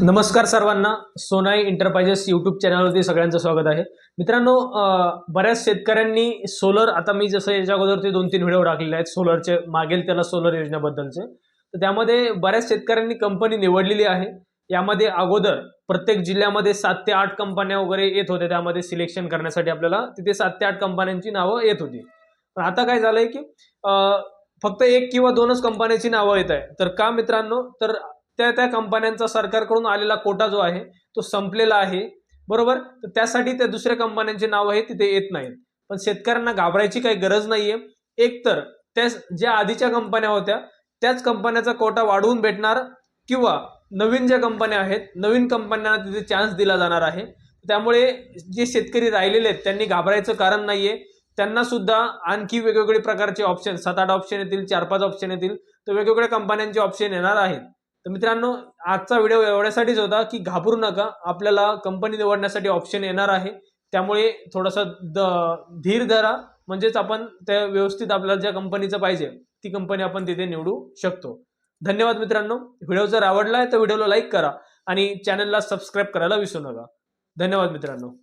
नमस्कार सर्वांना. Sonai enterprises YouTube चॅनलवरती सगळ्यांचं स्वागत आहे. मित्रांनो बऱ्याच शेतकऱ्यांनी सोलर आता मी जसं याच्या अगोदरती दोन तीन व्हिडिओ टाकलेले आहेत सोलरचे मागेल त्याला सोलर योजनेबद्दलचे. तर त्यामध्ये बऱ्याच शेतकऱ्यांनी कंपनी निवडलेली आहे. यामध्ये अगोदर प्रत्येक जिल्ह्यामध्ये सात ते आठ कंपन्या वगैरे येत होत्या त्यामध्ये सिलेक्शन करण्यासाठी आपल्याला तिथे सात ते आठ कंपन्यांची नावं येत होती. पण आता काय झालंय की फक्त एक किंवा दोनच कंपन्याची नावं येत आहे तर का मित्रांनो? तर त्या त्या कंपन्यांचा सरकारकडून आलेला कोटा जो आहे तो संपलेला आहे. बरोबर? तर त्यासाठी त्या दुसऱ्या कंपन्यांचे नावं आहे तिथे येत नाहीत. पण शेतकऱ्यांना घाबरायची काही गरज नाहीये. एकतर त्या ज्या आधीच्या कंपन्या होत्या त्याच कंपन्याचा कोटा वाढवून भेटणार किंवा नवीन ज्या कंपन्या आहेत नवीन कंपन्यांना तिथे चान्स दिला जाणार आहे. त्यामुळे जे शेतकरी राहिलेले आहेत त्यांनी घाबरायचं कारण नाहीये. त्यांना सुद्धा आणखी वेगवेगळे प्रकारचे ऑप्शन सात आठ ऑप्शन येतील चार पाच ऑप्शन येतील तर वेगवेगळ्या कंपन्यांचे ऑप्शन येणार आहेत. तर मित्रांनो आजचा व्हिडिओ एवढ्यासाठीच होता की घाबरू नका. आपल्याला कंपनी निवडण्यासाठी ऑप्शन येणार आहे. त्यामुळे थोडासा द धीर धरा. म्हणजेच आपण त्या व्यवस्थित आपल्याला ज्या कंपनीचं पाहिजे ती कंपनी आपण तिथे निवडू शकतो. धन्यवाद मित्रांनो. व्हिडिओ जर आवडला आहे तर व्हिडिओला लाईक करा आणि चॅनलला सबस्क्राईब करायला विसरू नका. धन्यवाद मित्रांनो.